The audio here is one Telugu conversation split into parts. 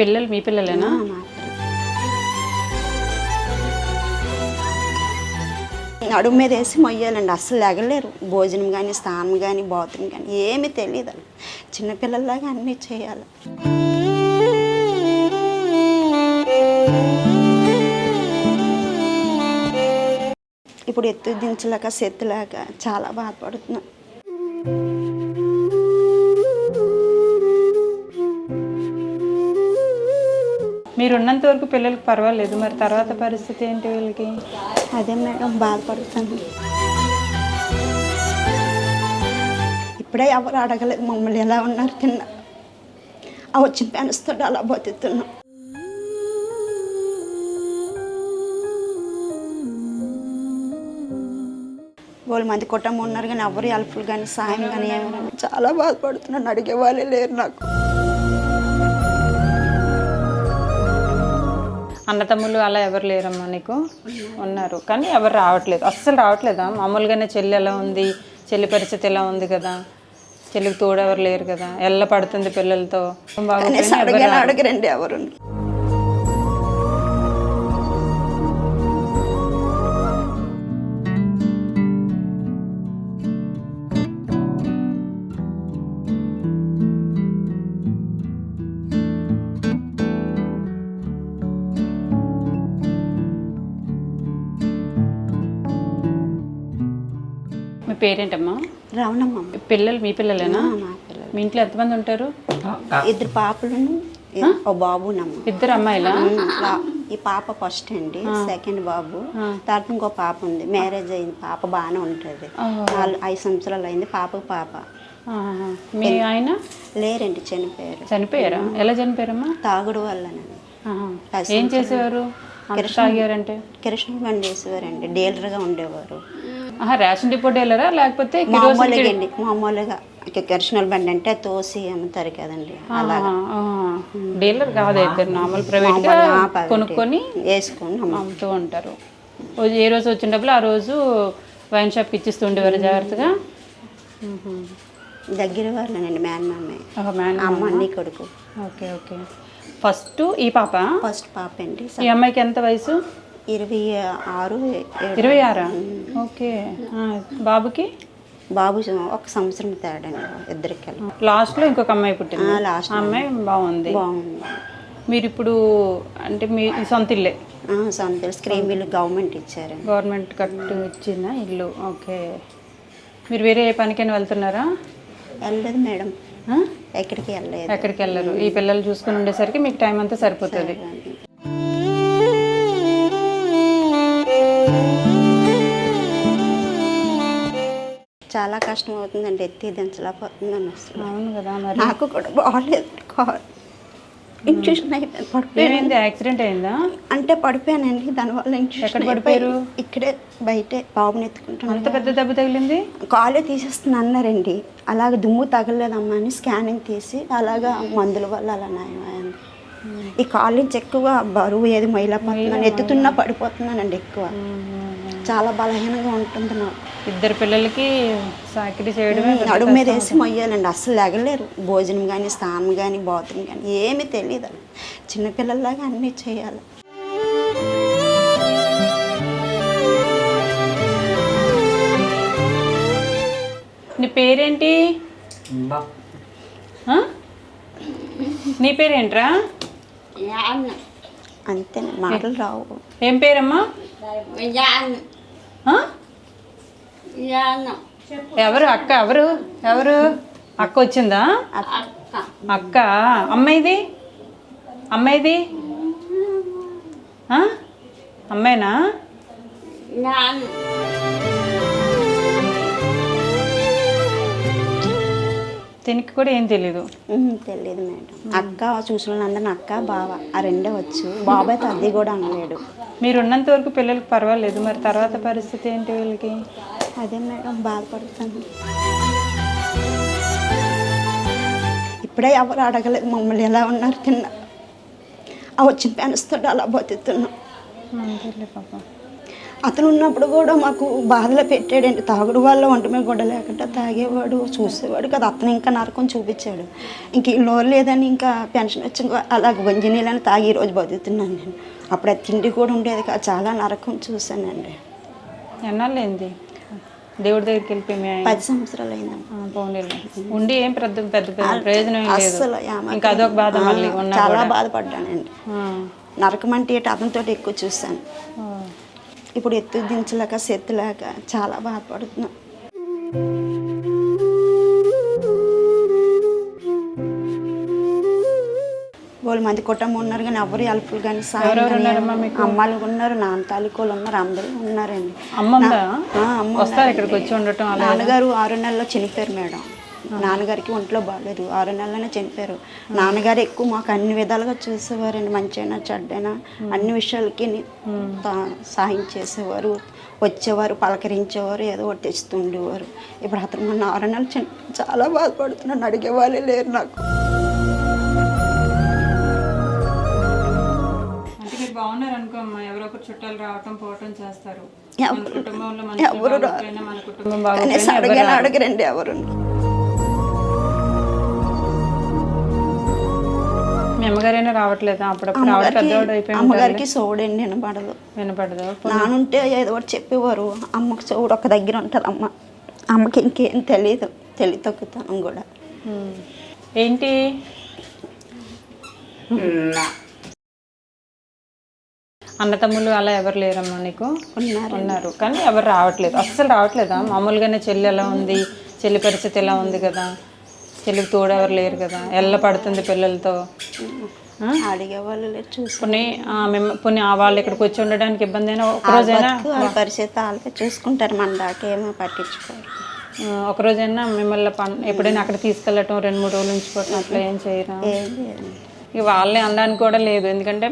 పిల్లలు మీ పిల్లలేనా? అడుగు మా నడుము మీద వేసి మొయ్యాలండి అస్సలు ఎగలేరు భోజనం కానీ స్నానం కానీ బాత్రూమ్ కానీ ఏమీ తెలియదు వాళ్ళు చిన్నపిల్లల్లాగా అన్నీ చేయాలి. ఇప్పుడు ఎత్తు దించలేక సెత్తులేక చాలా బాధపడుతున్నాం. మీరు ఉన్నంత వరకు పిల్లలకి పర్వాలేదు మరి తర్వాత పరిస్థితి ఏంటి వీళ్ళకి? అదే మేడం బాధపడుతాను ఇప్పుడే ఎవరు అడగలేదు మమ్మల్ని ఎలా ఉన్నారు కింద ఆ వచ్చిన పెనస్తుంటే అలా బతుకుతున్నాం. వాళ్ళ మంది కుటుంబం ఉన్నారు కానీ ఎవరు హెల్ప్ఫుల్ కానీ సాయం కానీ ఏమైనా చాలా బాధపడుతున్నాను అడిగే వాళ్ళే లేరు నాకు. అన్నతమ్ములు అలా ఎవరు లేరమ్మా నీకు? ఉన్నారు. కానీ ఎవరు రావట్లేదు. అస్సలు రావట్లేదా? మామూలుగానే చెల్లి ఎలా ఉంది? చెల్లి పరిస్థితి ఎలా ఉంది కదా? చెల్లికి తోడు ఎవరు లేరు కదా? ఎల్ల పడుతుంది పిల్లలతో. అడగరండి ఎవరు పేరేంటమ్మా? రావణమ్మ. పిల్లలు మీ పిల్లలేనా? మా పిల్లలు. మీ ఇంట్లో ఎంతమంది ఉంటారు? ఇద్దరు పాపలను ఓ బాబునమ్మ. ఇద్దరు అమ్మాయిలా? లా- ఈ పాప ఫస్ట్ అండి సెకండ్ బాబు. తర్వాత ఇంకో పాప ఉంది మ్యారేజ్ అయింది పాప బాగానే ఉంటుంది. నాలుగు ఐదు సంవత్సరాలు అయింది పాపకు పాప. ఆహా. మీ ఆయన? లేరండి చనిపోయారు. చనిపోయారా? ఎలా చనిపోయారమ్మా? తాగుడు వల్లనండి ఆహా. ఏం చేసేవారు? అంత తాగారంటే? కిరసన బండి వేసేవారండి డీలర్గా ఉండేవారు. రేషన్ డిపో డీలరా లేకపోతే మామూలుగా అండి మామూలుగా. కిరసన బండి అంటే తోసి అమ్ముతారు కదండి. డీలర్ కాదు అయితే నార్మల్ ప్రైవేట్. కొనుక్కొని వేసుకొని అమ్మ- అమ్ముతూ ఉంటారు. ఏ రోజు వచ్చినప్పుడు ఆ రోజు వైన్ షాప్కి ఇచ్చిస్తూ ఉండేవారు జాగ్రత్తగా? దగ్గర వాళ్ళనండి మ్యాన్ అమ్మ అన్ని కొడుకు. Okay okay. ఫస్ట్ ఈ పాప? ఫస్ట్ పాప అండి ఈ అమ్మాయికి ఎంత వయసు? ఇరవై ఆరు ఇరవై ఆరా? ఓకే. బాబుకి? బాబు ఒక సంవత్సరం తేడండి ఇద్దరికి. లాస్ట్లో ఇంకొక అమ్మాయి పుట్టింది. లాస్ట్ అమ్మాయి బాగుంది. బాగుంది. మీరు ఇప్పుడు అంటే మీ సొంత ఇల్లే? సొంత స్క్రీన్ బిల్లు గవర్నమెంట్ ఇచ్చారండి గవర్నమెంట్ కట్టు ఇచ్చిన ఇల్లు. ఓకే. మీరు వేరే ఏ పనికైనా వెళ్తున్నారా? వెళ్ళలేదు మేడం? ఎక్కడికి వెళ్ళలేదు. ఎక్కడికి వెళ్ళరు. ఈ పిల్లలు చూసుకుని ఉండేసరికి మీకు టైం అంతా సరిపోతుంది. చాలా కష్టం అవుతుందండి ఎత్తి దించలేకపోతుందండి అసలు. అవును కదా మరి. నాకు కూడా బాగాలేదు కార్ ఇన్ఫ్యూషన్ అయిపోయింది. పడిపోయాను ఏమైంది? యాక్సిడెంట్ అయిందా? అంటే పడిపోయానండి దానివల్ల ఎక్కడ ఇన్ఫ్యూషన్ పడిపోయారు? ఇక్కడే బయటే బాబుని ఎత్తుకుంటున్నాను. అంత పెద్ద దెబ్బ తగిలింది? కాలే తీసేస్తున్నా అన్నారండి. అలాగ దుమ్ము తగలలేదమ్మా అని స్కానింగ్ తీసి అలాగా మందుల వల్ల అలా నయమైంది. ఈ కాలు నుంచి ఎక్కువ బరువు ఏది మైలపోతున్నాను ఎత్తుతున్నా పడిపోతున్నానండి ఎక్కువ. చాలా బలహీనంగా ఉంటుంది నాకు. ఇద్దరు పిల్లలకి సాకిరి చేయడమే నడుము మీద. వేసి మొయ్యాలండి. అస్సలు ఎగలేరు భోజనం కానీ స్నానం కానీ బాత్రూమ్ కానీ ఏమీ తెలియదు చిన్నపిల్లల్లాగా అన్నీ చేయాలి. నీ పేరేంటి? నీ పేరేంట్రా? అంతే మాటలు రావు. ఏం పేరమ్మా? ఎవరు అక్క? ఎవరు? ఎవరు? అక్క వచ్చిందా? అక్క. అమ్మాయిది? అమ్మాయిది? ఆ? అమ్మాయినా? దీనికి కూడా ఏం తెలీదు. తెలియదు మేడం. అక్క చూసిన వాళ్ళందరినీ అక్క బావ ఆ రెండే వచ్చు. బాబాయ్ తద్ది కూడా అనలేడు. మీరు ఉన్నంత వరకు పిల్లలకి పర్వాలేదు. మరి తర్వాత పరిస్థితి ఏంటి వీళ్ళకి? అదే మేడం బాధపడుతాను ఇప్పుడే ఎవరు అడగలేదు మమ్మల్ని ఎలా ఉన్నారు కింద ఆ వచ్చిన పెనస్తుంటే అలా బతుకుతున్నాం. పాప. అతను ఉన్నప్పుడు కూడా మాకు బాధలు పెట్టాడండి. తాగుడు వల్ల ఒంటి మీద కూడా లేకుండా తాగేవాడు చూసేవాడు కదా. అతను ఇంకా నరకం చూపించాడు. ఇంక లోన్ లేదని ఇంకా పెన్షన్ వచ్చి అలా గొంజి నీళ్ళని తాగి ఈ రోజు బతుకుతున్నాను నేను. అప్పుడు ఆ తిండి కూడా ఉండేది కాదు. చాలా నరకం చూశానండి. ఎన్నాళ్ళు ఏంది దేవుడి దగ్గరికి వెళ్ళిపోయి పది సంవత్సరాలు పోనీలే. ఉండి ఏం పెద్ద పెద్ద ప్రయోజనం ఏమ- ఇంకా అదొక బాధ మళ్ళీ చాలా బాధపడ్డానండి. నరకం అంటే అతనితో ఎక్కువ చూశాను. ఇప్పుడు ఎత్తు దించలేక సెత్తులేక చాలా బాధపడుతున్నా. వాళ్ళు మంది కుటుంబం ఉన్నారు కానీ ఎవరు హెల్ప్లు కానీ అమ్మాయిలు ఉన్నారు నాన్న తాలూకోలు ఉన్నారు అందరూ ఉన్నారండి. అమ్మ ఉందా? ఆ, అమ్మ వస్తారు ఇక్కడికి వచ్చి ఉండటం అలా? నాన్నగారు ఆరు నెలల్లో చనిపోయారు మేడం. నాన్నగారికి ఒంట్లో బాగాలేదు ఆరు నెలలోనే చనిపోయారు. నాన్నగారు ఎక్కువ మాకు అన్ని విధాలుగా చూసేవారండి. మంచైనా చెడ్డైనా అన్ని విషయాలకి సాయం చేసేవారు. వచ్చేవారు పలకరించేవారు ఏదో ఒకటి తెస్తుండేవారు ఇప్పుడు అతను మొన్న ఆరు నెలలు చని చాలా బాధపడుతున్నాను అడిగే వాళ్ళే లేరు నాకు. బాగున్నారు అనుకో అమ్మా. ఎవరో ఒకరు చుట్టాలు రావటం పోవటం చేస్తారు. కుటుంబంలో మన కుటుంబం. అడగరండి ఎవరు. అమ్మగారైనా రావట్లేదా? అప్పుడప్పుడు ఆవిడ పెద్దవాడు అయిపోయి ఉంటారు అమ్మగారికి సోడండి వినపడదు. వినపడదు. నానుంటే ఏదో ఒకటి చెప్పేవారు. అమ్మకి చెవుడు ఒక దగ్గర ఉంటుంది అమ్మ అమ్మకి ఇంకేం తెలియదు తెలివి తగ్గుతాను కూడా. ఏంటి? అన్నతమ్ములు అలా ఎవరు లేరమ్మా నీకు? ఉన్నారు. ఉన్నారు. కానీ ఎవరు రావట్లేదు. అస్సలు రావట్లేదా? మామూలుగానే చెల్లి ఎలా ఉంది? చెల్లి పరిస్థితి ఎలా ఉంది కదా? చెల్లికి తోడు ఎవరు లేరు కదా. ఎల్ల పడుతుంది పిల్లలతో. ఆ? అడిగే వాళ్ళు లేరు చూసి పోనీ వాళ్ళు ఇక్కడికి వచ్చి ఉండడానికి ఇబ్బంది అయినా ఒకరోజైనా పరిస్థితి వాళ్ళకే చూసుకుంటారు మన దాకా ఏమో పట్టించుకోరు. ఒకరోజైనా మిమ్మల్ని పన్ ఎప్పుడైనా అక్కడ తీసుకెళ్ళటం రెండు మూడు రోజులు ఉంచిపోవటం అట్లా ఏం చేయరా. ఇక వాళ్ళే అనడానికి కూడా లేదు. ఎందుకంటే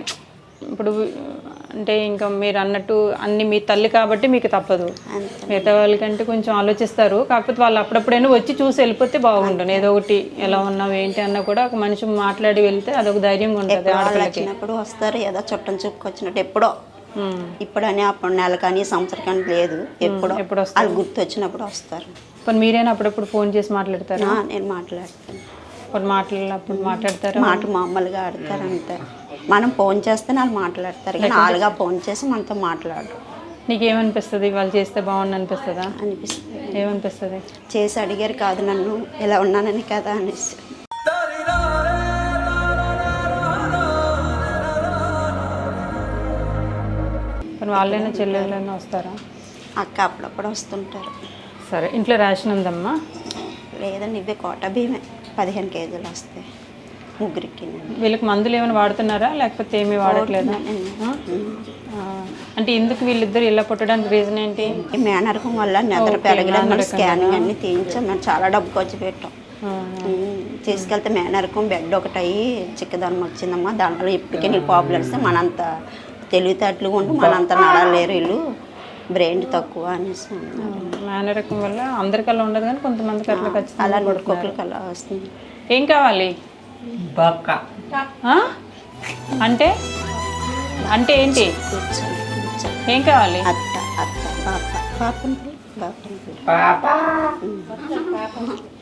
ఇప్పుడు అంటే ఇంకా మీరు అన్నట్టు అన్ని మీ తల్లి కాబట్టి మీకు తప్పదు. మిగతా వాళ్ళకంటే కొంచెం ఆలోచిస్తారు. కాకపోతే వాళ్ళు అప్పుడప్పుడైనా వచ్చి చూసి వెళ్ళిపోతే బాగుంటుంది. ఏదో ఒకటి ఎలా ఉన్నావు ఏంటి అన్నా కూడా ఒక మనిషి మాట్లాడి వెళ్తే అదొక ధైర్యంగా ఉంటుంది ఆడపిల్లకి. వచ్చినప్పుడు వస్తారు. ఏదో చుట్టం చుక్కొచ్చినట్టు ఎప్పుడో. ఉమ్. ఇప్పుడు అని అప్పుడు నెల కానీ సంవత్సరం కానీ లేదు ఎప్పుడో. ఎప్పుడు వస్తారు? వాళ్ళు గుర్తు వచ్చినప్పుడు వస్తారు. పోనీ మీరైనా అప్పుడప్పుడు ఫోన్ చేసి మాట్లాడతారా? నేను మాట్లాడతాను. అప్పుడు మాట్లాడినప్పుడు మాట్లాడతారా? మాట మామూలుగా ఆడతారు అంతే. మనం ఫోన్ చేస్తే వాళ్ళు మాట్లాడతారు. కానీ వాళ్ళుగా ఫోన్ చేసి మనతో మాట్లాడరు. నీకేమనిపిస్తుంది? వాళ్ళు చేస్తే బాగుండు అనిపిస్తుందా. అనిపిస్తుంది ఏమనిపిస్తుంది? చేసి అడిగారు కాదు నన్ను ఇలా ఉన్నానని కదా అనేసి. వాళ్ళైనా చెల్లెళ్ళైనా వస్తారా? అక్క అప్పుడప్పుడు వస్తుంటారు. సరే ఇంట్లో రేషన్ ఉందమ్మా? లేదండి ఇవే కోట బియ్యమే పదిహేను కేజీలు వస్తాయి. ముగ్గురికి వీళ్ళకి మందులు ఏమైనా వాడుతున్నారా? లేకపోతే ఏమీ వాడట్లేదా? అంటే ఎందుకు వీళ్ళిద్దరు ఇలా పుట్టడానికి రీజన్ ఏంటి? మేనరకం వల్ల నిద్ర పెరగలేదు మన స్కానింగ్ అన్ని తీయించాం. మేము చాలా డబ్బు ఖర్చు పెట్టాం. తీసుకెళ్తే మేనరకం బెడ్ ఒకటి అయ్యి చిక్కదనం వచ్చిందమ్మా. దాంట్లో ఇప్పటికే నీకు ప్రాబ్లమ్స్ మనంత తెలివితేటలు ఉండి మనంత నడలేరు వీళ్ళు. బ్రెయిన్ తక్కువ అనేసి మేనరకం వల్ల అందరికల్లా ఉండదు కానీ కొంతమందికి అట్లా ఖచ్చితంగా అలా నోడుకోకలకి అలా వస్తుంది. ఏం కావాలి? ఆ? అంటే? అంటే ఏంటి? ఏం కావాలి? అత్త అత్త పాప. పిలు.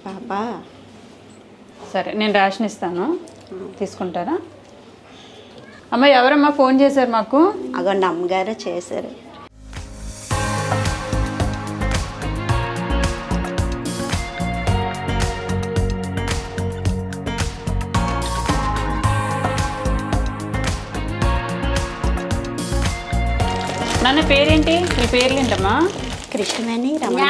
పాప. సరే నేను రేషన్ ఇస్తాను. తీసుకుంటారా? అమ్మ ఎవరమ్మా ఫోన్ చేశారు మాకు? అగోండి అమ్మగారే చేశారు. పేరేంటి మీ పేర్లు ఏంటమ్మా? కృష్ణవేణి రమణ.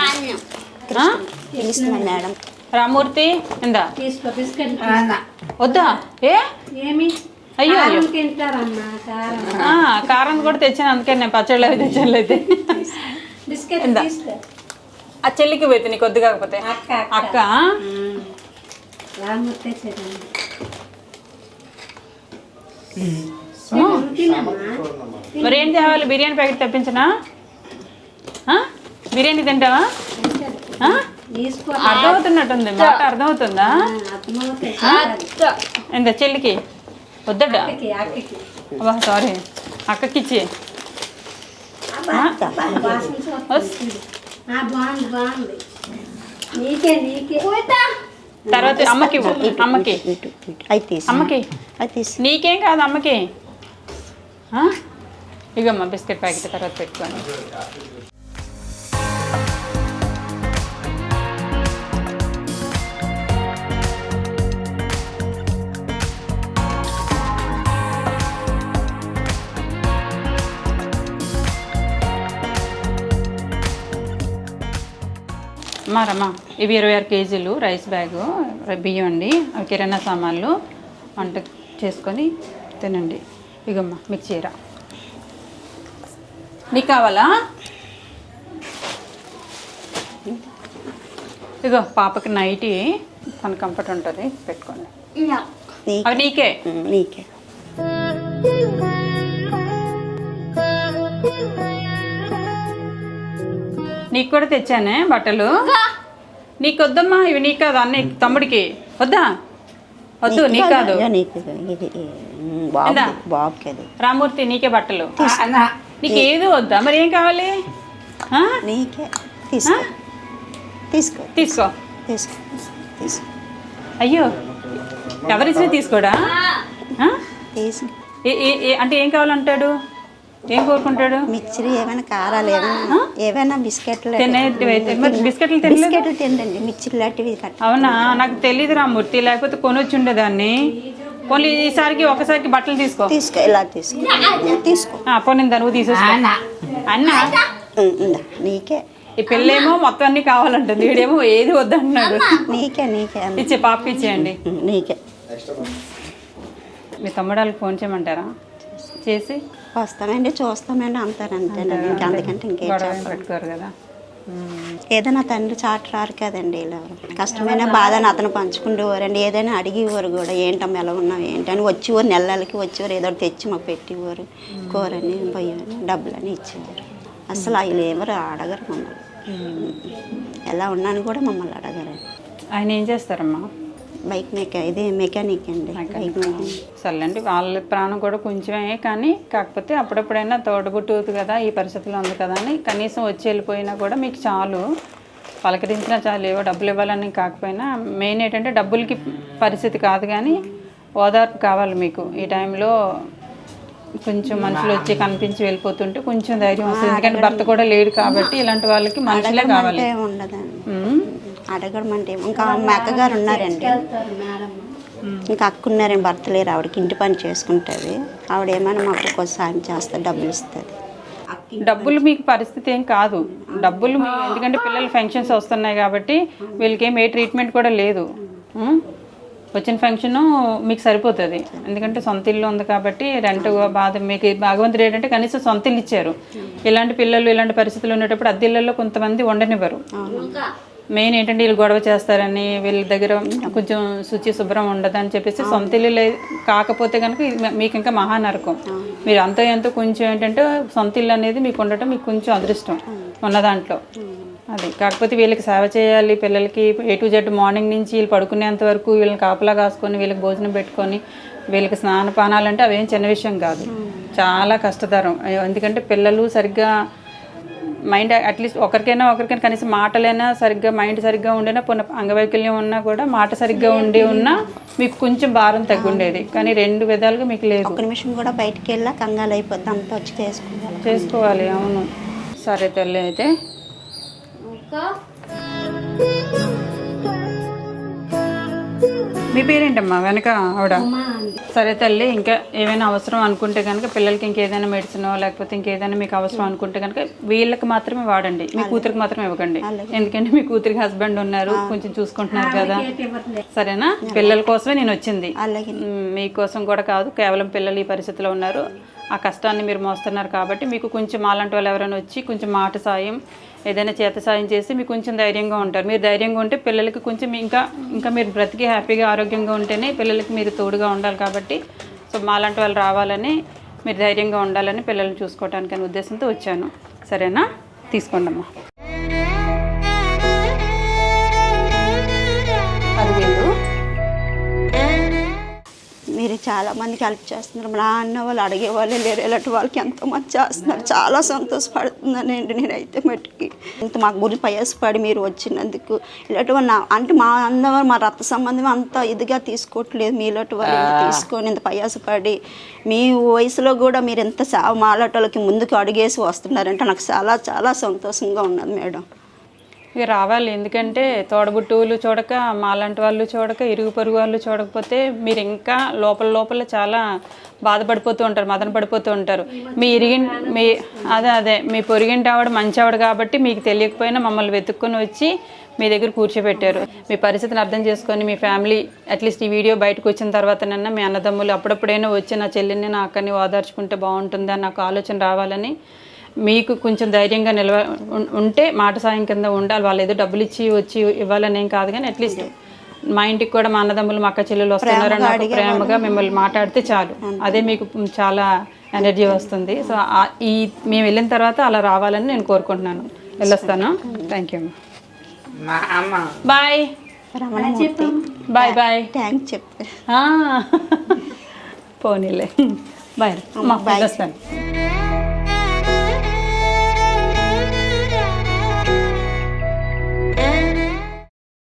ఆ? పిలుస్తున్నాను మేడం. రామూర్తి ఇందా? బిస్కెట్ వద్దా? ఏ? ఏమి? అయ్యో. కారం. ఆ, కారం కూడా తెచ్చాను అందుకే నేను పచ్చళ్ళు అవి తెచ్చాను అయితే. ఆ చెల్లికి పోయింది నీకు వద్దు కాకపోతే. అక్క అక్క. రామూర్తి మరి ఏం తేవాలి? బిర్యానీ ప్యాకెట్ తెప్పించనా? ఆ? బిర్యానీ తింటావా? ఆ? తీసుకో అర్థమవుతున్నట్టుంది. మాట అర్థమవుతుందా? ఎంత చెల్లికి? వద్దట సారీ. అక్కకిచ్చి. తర్వాత అమ్మకి. అమ్మకి. అమ్మకి. నీకేం కాదు అమ్మకి. ఆ? ఇగమ్మ బిస్కెట్ ప్యాకెట్ తర్వాత పెట్టుకోండి. మారమ్మా ఇవి ఇరవై ఆరు కేజీలు రైస్ బ్యాగు బియ్యం అండి. కిరాణా సామాన్లు వంట చేసుకొని తినండి. ఇగమ్మా మీకు చీర. నీకు కావాలా ఇగో పాపకి నైటీ మన కంఫర్ట్ ఉంటుంది పెట్టుకోండి. నీకే అవి నీకే. నీకే? నీకు. కూడా తెచ్చానే బట్టలు? నీకు వద్దమ్మా ఇవి నీకు కాదు అన్న తమ్ముడికి. వద్దా? వద్దు నీకు కాదు. బాబుకి రామూర్తి నీకే బట్టలు. నీకు ఏది వద్దా? మరి ఏం కావాలి? నీకే. తీసుకో. తీసుకో. తీసుకో. తీసుకో. తీసుకో. అయ్యో. ఎవరిచ్చినా తీసుకోడా? తీసుకో. అంటే ఏం కావాలంటాడు? ఏం కోరుకుంటాడు? మిక్చర్ ఏమైనా కారాలు ఏమైనా? ఏమైనా బిస్కెట్లు బిస్కెట్లు బిస్కెట్లు తినండి మిక్చర్ లాంటివి అవునా? నాకు తెలియదు రామూర్తి లేకపోతే కొనొచ్చి ఉండేదాన్ని పోనీ ఈసారికి ఒకసారికి బట్టలు తీసుకో. తీసుకో ఇలా తీసుకో. తీసుకో. ఆ, పోనీ నువ్వు తీసేసుకో. అన్న? నీకే. ఈ పిల్లేమో మొత్తం అన్ని కావాలంటుంది. వీడేమో ఏది వద్దంటున్నాడు. నీకే నీకే. ఇచ్చే పాపకి ఇచ్చేయండి. నీకే. మీ తమ్ముడు వాళ్ళకి ఫోన్ చేయమంటారా? చేసి. వస్తామండి చూస్తామండి అంతేనండి. ఇంకా అంతకంటే ఇంకేం పెట్టుకోరు కదా. ఏదైనా తండ్రి చాటు రారు కదండి ఇలా. కష్టమైన బాధని అతను పంచుకుండేవారండి. ఏదైనా అడిగేవారు కూడా ఏంటమ్మా ఎలా ఉన్నావు? ఏంటని వచ్చేవారు నెలలకి వచ్చేవారు ఏదో తెచ్చి మాకు పెట్టేవారు. కూరని పొయ్యని డబ్బులని ఇచ్చేవారు. అసలు వీళ్ళు ఎవరు అడగరు మమ్మల్ని. ఎలా ఉన్నాను కూడా మమ్మల్ని అడగరు. ఆయన ఏం చేస్తారమ్మా? బైక్ మెకా ఇది మెకానిక్ అండి. Bike mechanic. సర్లేండి వాళ్ళ ప్రాణం కూడా కొంచెమే కానీ కాకపోతే అప్పుడప్పుడైనా తోడబుట్టువుతుంది కదా ఈ పరిస్థితిలో ఉంది కదా అని కనీసం వచ్చి వెళ్ళిపోయినా కూడా మీకు చాలు. పలకరించినా చాలు ఏవో డబ్బులు ఇవ్వాలని కాకపోయినా మెయిన్ ఏంటంటే డబ్బులకి పరిస్థితి కాదు కానీ ఓదార్పు కావాలి మీకు. ఈ టైంలో కొంచెం మనుషులు వచ్చి కనిపించి వెళ్ళిపోతుంటే కొంచెం ధైర్యం వస్తుంది. ఎందుకంటే భర్త కూడా లేడు కాబట్టి ఇలాంటి వాళ్ళకి మనుషులే కావాలి. అడగడం అంటే ఇంకా మా అక్కగారు ఉన్నారండి. ఇంకా అక్క ఉన్నారండి భర్త లేరు. ఆవిడకి ఇంటి పని చేసుకుంటుంది. ఆవిడ ఏమైనా మాకు కొంచెం సాయం చేస్తే డబ్బులు ఇస్తుంది. డబ్బులు మీకు పరిస్థితి ఏం కాదు. డబ్బులు ఎందుకంటే పిల్లలు ఫంక్షన్స్ వస్తున్నాయి కాబట్టి వీళ్ళకి ఏం ఏ ట్రీట్మెంట్ కూడా లేదు? వచ్చిన ఫంక్షన్ మీకు సరిపోతుంది. ఎందుకంటే సొంత ఇల్లు ఉంది కాబట్టి రెంట్ బాధ మీకు భగవంతుడు ఏంటంటే కనీసం సొంత ఇల్లు ఇచ్చారు. ఇలాంటి పిల్లలు ఇలాంటి పరిస్థితులు ఉండేటప్పుడు అద్దె ఇళ్ళల్లో కొంతమంది ఉండనివ్వరు. మెయిన్ ఏంటంటే వీళ్ళు గొడవ చేస్తారని వీళ్ళ దగ్గర కొంచెం శుచి శుభ్రం ఉండదని చెప్పేసి సొంత ఇల్లు కాకపోతే కనుక మీకు ఇంకా మహానరకం. మీరు అంతో ఎంతో కొంచెం ఏంటంటే సొంత ఇల్లు అనేది మీకు ఉండటం మీకు కొంచెం అదృష్టం ఉన్న దాంట్లో. అది. కాకపోతే వీళ్ళకి సేవ చేయాలి పిల్లలకి ఏ టు జెడ్ మార్నింగ్ నుంచి వీళ్ళు పడుకునేంత వరకు వీళ్ళని కాపలా కాసుకొని వీళ్ళకి భోజనం పెట్టుకొని వీళ్ళకి స్నానపానాలు అంటే అవేం చిన్న విషయం కాదు. చాలా కష్టతరం. ఎందుకంటే పిల్లలు సరిగ్గా మైండ్ అట్లీస్ట్ ఒకరికైనా ఒకరికైనా కనీసం మాటలైనా సరిగ్గా మైండ్ సరిగ్గా ఉండేనా పునః అంగవైకల్యం ఉన్నా కూడా మాట సరిగ్గా ఉండి ఉన్నా మీకు కొంచెం భారం తగ్గుండేది. కానీ రెండు విధాలుగా మీకు లేదు. ఒక్క నిమిషం కూడా బయటికి వెళ్ళా కంగాలు అయిపోద్ది అంతా వచ్చి చేసుకోవాలి. చేసుకోవాలి అవును. సరే తల్లి అయితే. మీ పేరేంటమ్మా? వెనక ఆవిడ. సరే తల్లి ఇంకా ఏమైనా అవసరం అనుకుంటే కనుక పిల్లలకి ఇంకేదైనా మెడిసిన్ లేకపోతే ఇంకేదైనా మీకు అవసరం అనుకుంటే కనుక వీళ్ళకి మాత్రమే వాడండి. మీ కూతురికి మాత్రమే ఇవ్వకండి. ఎందుకంటే మీ కూతురికి హస్బెండ్ ఉన్నారు కొంచెం చూసుకుంటున్నారు కదా. సరేనా? పిల్లల కోసమే నేను వచ్చింది. మీకోసం కూడా కాదు కేవలం పిల్లలు ఈ పరిస్థితిలో ఉన్నారు. ఆ కష్టాన్ని మీరు మోస్తున్నారు కాబట్టి మీకు కొంచెం మాలాంటి వాళ్ళు ఎవరైనా వచ్చి కొంచెం మాట సాయం ఏదైనా చేత సాయం చేసి మీకు కొంచెం ధైర్యంగా ఉంటారు. మీరు ధైర్యంగా ఉంటే పిల్లలకి కొంచెం ఇంకా ఇంకా మీరు బ్రతికి హ్యాపీగా ఆరోగ్యంగా ఉంటేనే పిల్లలకి మీరు తోడుగా ఉండాలి కాబట్టి సో మాలాంటి వాళ్ళు రావాలని మీరు ధైర్యంగా ఉండాలని పిల్లల్ని చూసుకోవటానికి అనే ఉద్దేశంతో వచ్చాను. సరేనా? తీసుకోండి అమ్మా పదివేలు మీరే చాలా మందికి హెల్ప్ చేస్తున్నారు. మా అన్న వాళ్ళు అడిగే వాళ్ళే లేరు. ఇలాంటి వాళ్ళకి ఎంతో మంది చేస్తున్నారు? చాలా సంతోషపడుతున్నానండి నేనైతే మట్టుకి ఇంత మా గురి ప్రయాసపడి మీరు వచ్చినందుకు. ఇలాంటి వాళ్ళు నా- అంటే మా అందరూ మా రక్త సంబంధం అంత ఇదిగా తీసుకోవట్లేదు. మీలాంటి వాళ్ళు ఇంత తీసుకొని ఇంత ప్రయాసపడి మీ వయసులో కూడా మీరు ఎంత సేవ మాలాంటి వాళ్ళకి ముందుకు అడిగేసి వస్తున్నారంటే నాకు చాలా చాలా సంతోషంగా ఉన్నది మేడం. ఇక రావాలి. ఎందుకంటే తోడబుట్టువులు చూడక మాలాంటి వాళ్ళు చూడక ఇరుగు పొరుగు వాళ్ళు చూడకపోతే మీరు ఇంకా లోపల లోపల చాలా బాధపడిపోతూ ఉంటారు మదన పడిపోతూ ఉంటారు. మీ ఇరిగి మీ అదే అదే మీ పొరిగింటి ఆవిడ మంచి ఆవిడ కాబట్టి మీకు తెలియకపోయినా మమ్మల్ని వెతుక్కొని వచ్చి మీ దగ్గర కూర్చోబెట్టారు. మీ పరిస్థితిని అర్థం చేసుకొని మీ ఫ్యామిలీ అట్లీస్ట్ ఈ వీడియో బయటకు వచ్చిన తర్వాతనన్నా మీ అన్నదమ్ములు అప్పుడప్పుడైనా వచ్చి నా చెల్లిని నా అక్కని ఓదార్చుకుంటే బాగుంటుందని నాకు ఆలోచన రావాలని మీకు కొంచెం ధైర్యంగా నిలవ ఉం- ఉంటే మాట సాయం కింద ఉండాలి. వాళ్ళు ఏదో డబ్బులు ఇచ్చి వచ్చి ఇవ్వాలని ఏం కాదు కానీ అట్లీస్ట్ మా ఇంటికి కూడా మా అన్నదమ్ములు మా అక్క చెల్లెలు వస్తున్నారని ఒక ప్రేమగా మిమ్మల్ని మాట్లాడితే చాలు. అదే మీకు చాలా ఎనర్జీ వస్తుంది. సో ఈ మేము వెళ్ళిన తర్వాత అలా రావాలని నేను కోరుకుంటున్నాను. వెళ్ళొస్తాను. థ్యాంక్ యూ మా అమ్మ. బాయ్. Bye bye. థ్యాంక్స్ చెప్తే పోనీలే. బాయ్. అమ్మ వెళ్ళొస్తాను.